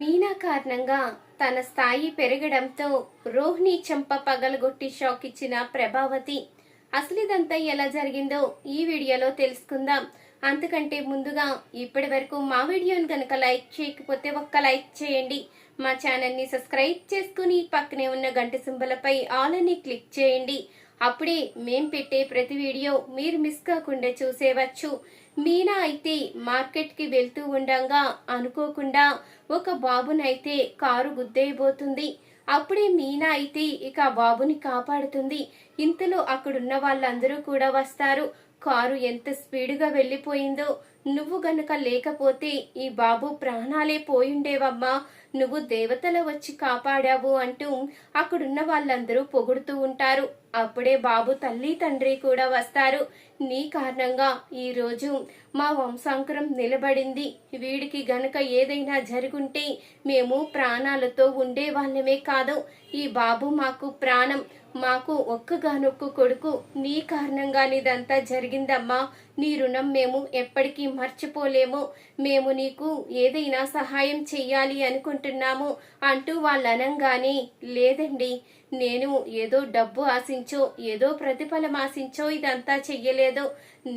మీనా కారణంగా తన స్థాయి పెరగడంతో రోహిణి చెంప పగలగొట్టి షాక్ ఇచ్చిన ప్రభావతి అసలు ఇదంతా ఎలా జరిగిందో ఈ వీడియోలో తెలుసుకుందాం. అంతకంటే ముందుగా ఇప్పటి వరకు మా వీడియోని కనుక లైక్ చేయకపోతే ఒక్క లైక్ చేయండి. మా ఛానల్ని సబ్స్క్రైబ్ చేసుకుని పక్కనే ఉన్న గంట సింబలపై ఆల్ అని క్లిక్ చేయండి. అప్పుడే మేం పెట్టే ప్రతి వీడియో మీరు మిస్ కాకుండా చూసేవచ్చు. మీనా అయితే మార్కెట్కి వెళ్తూ ఉండగా అనుకోకుండా ఒక బాబునైతే కారు గుద్దేయబోతుంది. అప్పుడే మీనా అయితే ఇక బాబుని కాపాడుతుంది. ఇంతలో అక్కడున్న వాళ్ళందరూ కూడా వస్తారు. కారు ఎంత స్పీడుగా వెళ్ళిపోయిందో నువ్వు గనుక లేకపోతే ఈ బాబు ప్రాణాలే పోయిండేవమ్మా. నువ్వు దేవతల వచ్చి కాపాడావు అంటూ అక్కడున్న వాళ్ళందరూ పొగుడుతూ ఉంటారు. అప్పుడే బాబు తల్లి తండ్రి కూడా వస్తారు. నీ కారణంగా ఈ రోజు మా వంశాంకురం నిలబడింది. వీడికి గనుక ఏదైనా జరుగుంటే మేము ప్రాణాలతో ఉండే వాళ్ళమే కాదు. ఈ బాబు మాకు ప్రాణం. మాకు ఒక్కగానొక్క కొడుకు నీ కారణంగానే ఇదంతా జరిగిందమ్మా. నీ రుణం మేము ఎప్పటికీ మర్చిపోలేము. మేము నీకు ఏదైనా సహాయం చెయ్యాలి అనుకుంటున్నాము అంటూ వాళ్ళు అనంగానే లేదండి నేను ఏదో డబ్బు ఆశించో ఏదో ప్రతిఫలం ఆశించో ఇదంతా చెయ్యలేదు.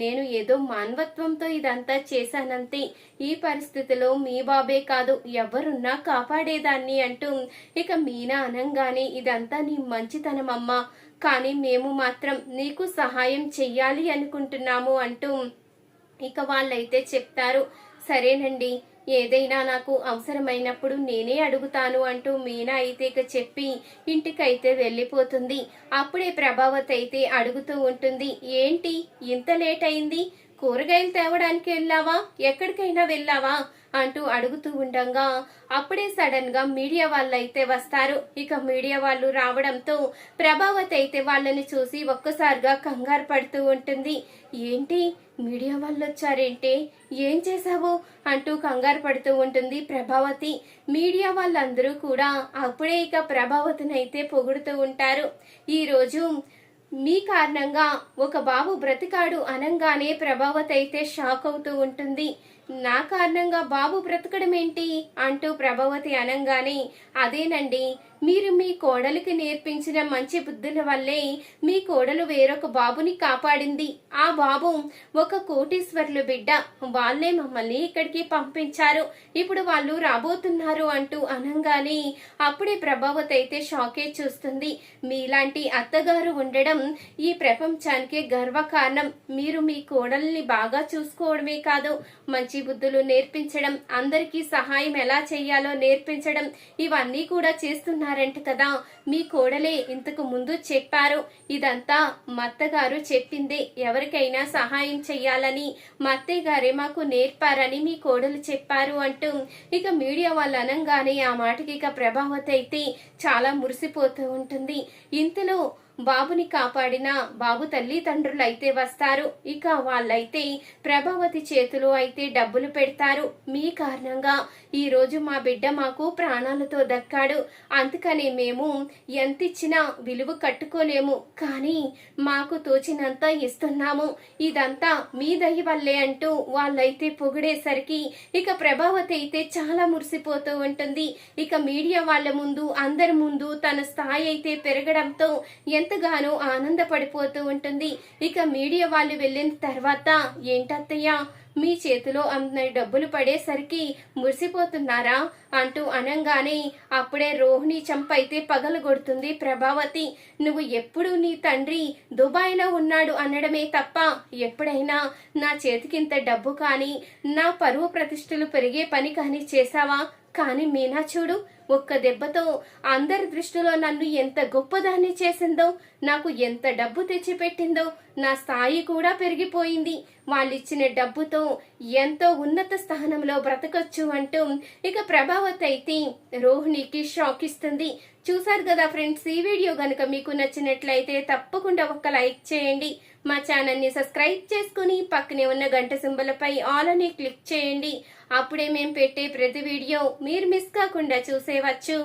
నేను ఏదో మానవత్వంతో ఇదంతా చేశానంతే. ఈ పరిస్థితిలో మీ బాబే కాదు ఎవరున్నా కాపాడేదాన్ని అంటూ ఇక మీనా అనంగానే ఇదంతా నీ మంచితనమమ్మా. కానీ మేము మాత్రం నీకు సహాయం చెయ్యాలి అనుకుంటున్నాము అంటూ ఇక వాళ్ళైతే చెప్తారు. సరేనండి ఏదైనా నాకు అవసరమైనప్పుడు నేనే అడుగుతాను అంటూ మీనా అయితే ఇక చెప్పి ఇంటికైతే వెళ్ళిపోతుంది. అప్పుడే ప్రభావత్ అయితే అడుగుతూ ఉంటుంది ఏంటి? ఇంత లేట్ అయింది? కూరగాయలు తేవడానికి వెళ్ళావా? ఎక్కడికైనా వెళ్ళావా? అంటూ అడుగుతూ ఉండగా. అప్పుడే సడన్గా మీడియా వాళ్ళు అయితే వస్తారు. ఇక మీడియా వాళ్ళు రావడంతో ప్రభావతి అయితే వాళ్ళని చూసి ఒక్కసారిగా కంగారు పడుతూ ఉంటుంది. ఏంటి? మీడియా వాళ్ళు వచ్చారేంటి? ఏం చేశావు? అంటూ కంగారు పడుతూ ఉంటుంది ప్రభావతి. మీడియా వాళ్ళందరూ కూడా అప్పుడే ఇక ప్రభావతిని అయితే పొగుడుతూ ఉంటారు. ఈరోజు మీ కారణంగా ఒక బాబు బ్రతికాడు అనంగానే ప్రభావతి అయితే షాక్ అవుతూ ఉంటుంది. నా కారణంగా బాబు బ్రతకడం ఏంటి అంటూ ప్రభావతి అనంగానే అదేనండి మీరు మీ కోడలికి నేర్పించిన మంచి బుద్ధుల వల్లే మీ కోడలు వేరొక బాబుని కాపాడింది. ఆ బాబు ఒక కోటీశ్వర్లు బిడ్డ. వాళ్ళే మమ్మల్ని ఇక్కడికి పంపించారు. ఇప్పుడు వాళ్ళు రాబోతున్నారు అంటూ అనంగానే అప్పుడే ప్రభావతి అయితే షాకే చూస్తుంది. మీలాంటి అత్తగారు ఉండడం ఈ ప్రపంచానికి గర్వకారణం. మీరు మీ కోడల్ని బాగా చూసుకోవడమే కాదు మంచి బుద్ధులు నేర్పించడం అందరికీ సహాయం ఎలా చేయాలో నేర్పించడం ఇవన్నీ కూడా చేస్తున్నారంట కదా. మీ కోడలే ఇంతకు ముందు చెప్పారు ఇదంతా మత్తగారు చెప్పిందే. ఎవరికైనా సహాయం చెయ్యాలని మత్తయ్య గారే మాకు నేర్పారని మీ కోడలు చెప్పారు అంటూ ఇక మీడియా వాళ్ళు అనంగానే ఆ మాటకి ఇక ప్రభావతి అయితే చాలా మురిసిపోతూ ఉంటుంది. ఇంతలో బాబుని కాపాడిన బాబు తల్లిదండ్రులు అయితే వస్తారు. ఇక వాళ్ళైతే ప్రభావతి చేతిలో అయితే డబ్బులు పెడతారు. మీ కారణంగా ఈరోజు మా బిడ్డ మాకు ప్రాణాలతో దక్కాడు. అందుకని మేము ఎంత ఇచ్చినా విలువ కట్టుకోలేము. కానీ మాకు తోచినంత ఇస్తున్నాము. ఇదంతా మీ దయ వల్లే అంటూ వాళ్ళైతే పొగిడేసరికి ఇక ప్రభావతి అయితే చాలా మురిసిపోతూ ఉంటుంది. ఇక మీడియా వాళ్ళ ముందు అందరి ముందు తన స్థాయి అయితే పెరగడంతో ఎంత ఎంతగానో ఆనందపడిపోతూ ఉంటుంది. ఇక మీడియా వాళ్ళు వెళ్ళిన తర్వాత ఏంటత్తయ్య మీ చేతిలో అందరి డబ్బులు పడేసరికి మురిసిపోతున్నారా? అంటూ అనంగానే అప్పుడే రోహిణి చంపైతే పగలగొడుతుంది ప్రభావతి. నువ్వు ఎప్పుడు నీ తండ్రి దుబాయ్లో ఉన్నాడు అనడమే తప్ప ఎప్పుడైనా నా చేతికింత డబ్బు కానీ నా పరువు ప్రతిష్టలు పెరిగే పని కానీ చేశావా? కానీ మీనా చూడు ఒక్క దెబ్బతో అందరి దృష్టిలో నన్ను ఎంత గొప్పదాన్ని చేసిందో నాకు ఎంత డబ్బు తెచ్చిపెట్టిందో నా స్థాయి కూడా పెరిగిపోయింది. వాళ్ళిచ్చిన డబ్బుతో ఎంతో ఉన్నత స్థానంలో బ్రతకొచ్చు అంటూ ఇక ప్రభావత్ అయితే రోహిణికి షాక్ ఇస్తుంది. చూసారు కదా ఫ్రెండ్స్ ఈ వీడియో గనుక మీకు నచ్చినట్లయితే తప్పకుండా ఒక్క లైక్ చేయండి. మా ఛానల్ని సబ్స్క్రైబ్ చేసుకుని పక్కనే ఉన్న గంట సింబలపై ఆల్ అని క్లిక్ చేయండి. అప్పుడే మేము పెట్టే ప్రతి వీడియో మీరు మిస్ కాకుండా చూసేవచ్చు.